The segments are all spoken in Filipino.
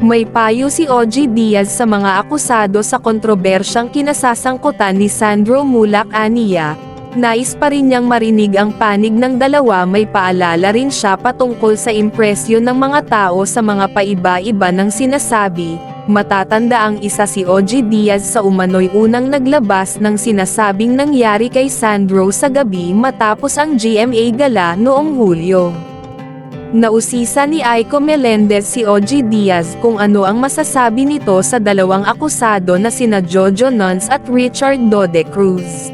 May payo si OG Diaz sa mga akusado sa kontrobersyang kinasasangkutan ni Sandro Mulak Aniya. Nais pa rin niyang marinig ang panig ng dalawa may paalala rin siya patungkol sa impresyon ng mga tao sa mga paiba-iba ng sinasabi. Matatanda ang isa si OG Diaz sa umano'y unang naglabas ng sinasabing nangyari kay Sandro sa gabi matapos ang GMA gala noong Hulyo. Nausisa ni Aiko Melendez si OG Diaz kung ano ang masasabi nito sa dalawang akusado na sina Jojo Nuns at Richard Dode Cruz.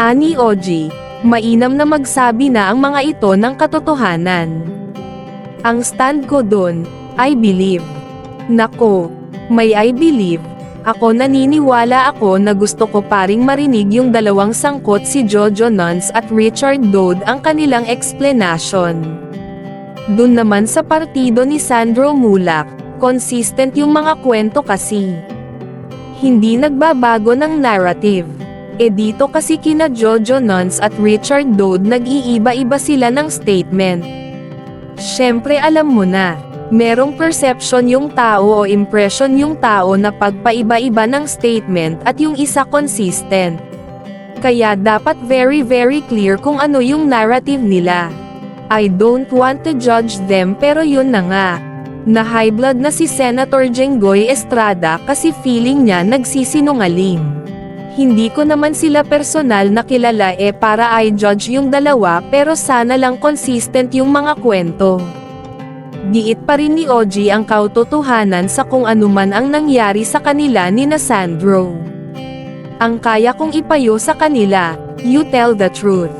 Ani OG, mainam na magsabi na ang mga ito ng katotohanan. Ang stand ko dun, I believe. Nako, may I believe. Ako naniniwala ako na gusto ko paring marinig yung dalawang sangkot si Jojo Nuns at Richard Dode ang kanilang explanation. Dun naman sa partido ni Sandro Mulak, consistent yung mga kwento kasi. Hindi nagbabago ng narrative. E dito kasi kina Jojo Nuns at Richard Dode nag-iiba-iba sila ng statement. Siyempre alam mo na, merong perception yung tao o impression yung tao na pagpaiba-iba ng statement at yung isa consistent. Kaya dapat very very clear kung ano yung narrative nila. I don't want to judge them pero yun na nga. Na high blood na si Senator Jenggoy Estrada kasi feeling niya nagsisinungaling. Hindi ko naman sila personal na kilala eh para I judge yung dalawa pero sana lang consistent yung mga kwento. Giit pa rin ni OG ang kautotohanan sa kung anuman ang nangyari sa kanila ni na Sandro. Ang kaya kong ipayo sa kanila, you tell the truth.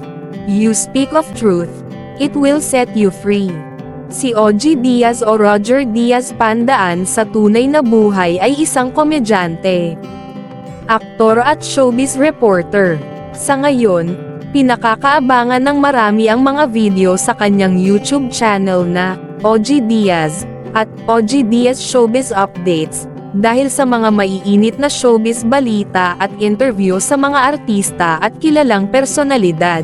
You speak of truth. It will set you free. Si OG Diaz o Roger Diaz Pandaan sa tunay na buhay ay isang komedyante, aktor at showbiz reporter. Sa ngayon, pinakakaabangan ng marami ang mga video sa kanyang YouTube channel na OG Diaz at OG Diaz Showbiz Updates dahil sa mga maiinit na showbiz balita at interview sa mga artista at kilalang personalidad.